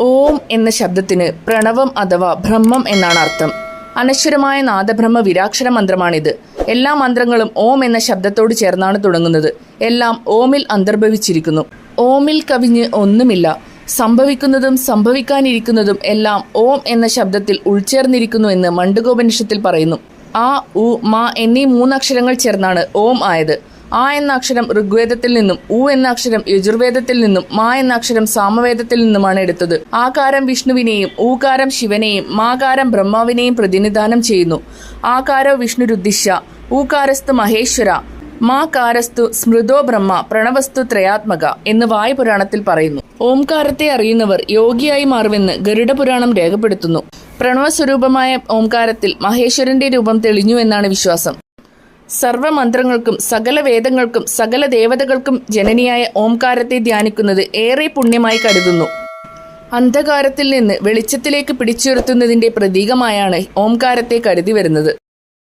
ഓം എന്ന ശബ്ദത്തിന് പ്രണവം അഥവാ ബ്രഹ്മം എന്നാണ് അർത്ഥം. അനശ്വരമായ നാദബ്രഹ്മ വിരാക്ഷര മന്ത്രമാണിത്. എല്ലാ മന്ത്രങ്ങളും ഓം എന്ന ശബ്ദത്തോട് ചേർന്നാണ് തുടങ്ങുന്നത്. എല്ലാം ഓമിൽ അന്തർഭവിച്ചിരിക്കുന്നു. ഓമിൽ കവിഞ്ഞ് ഒന്നുമില്ല. സംഭവിക്കുന്നതും സംഭവിക്കാനിരിക്കുന്നതും എല്ലാം ഓം എന്ന ശബ്ദത്തിൽ ഉൾച്ചേർന്നിരിക്കുന്നു എന്ന് മണ്ഡുകോപനിഷത്തിൽ പറയുന്നു. ആ ഉ മ എന്നീ മൂന്നക്ഷരങ്ങൾ ചേർന്നാണ് ഓം ആയത്. ആ എന്ന അക്ഷരം ഋഗ്വേദത്തിൽ നിന്നും ഉ എന്ന അക്ഷരം യജുർവേദത്തിൽ നിന്നും മാ എന്ന അക്ഷരം സാമവേദത്തിൽ നിന്നുമാണ് എടുത്തത്. ആകാരം വിഷ്ണുവിനെയും ഊകാരം ശിവനെയും മാകാരം ബ്രഹ്മാവിനെയും പ്രതിനിധാനം ചെയ്യുന്നു. ആകാരോ വിഷ്ണുരുദ്ദിശ്യ ഊകാരസ്തു മഹേശ്വര മാ കാരസ്തു സ്മൃതോ ബ്രഹ്മ പ്രണവസ്തു ത്രയാത്മക എന്ന് വായുപുരാണത്തിൽ പറയുന്നു. ഓംകാരത്തെ അറിയുന്നവർ യോഗിയായി മാറുമെന്ന് ഗരുഡപുരാണം രേഖപ്പെടുത്തുന്നു. പ്രണവസ്വരൂപമായ ഓംകാരത്തിൽ മഹേശ്വരന്റെ രൂപം തെളിഞ്ഞു എന്നാണ് വിശ്വാസം. സർവമന്ത്രങ്ങൾക്കും സകല വേദങ്ങൾക്കും സകല ദേവതകൾക്കും ജനനിയായ ഓംകാരത്തെ ധ്യാനിക്കുന്നത് ഏറെ പുണ്യമായി കരുതുന്നു. അന്ധകാരത്തിൽ നിന്ന് വെളിച്ചത്തിലേക്ക് പിടിച്ചുയർത്തുന്നതിന്റെ പ്രതീകമായാണ് ഓംകാരത്തെ കരുതി വരുന്നത്.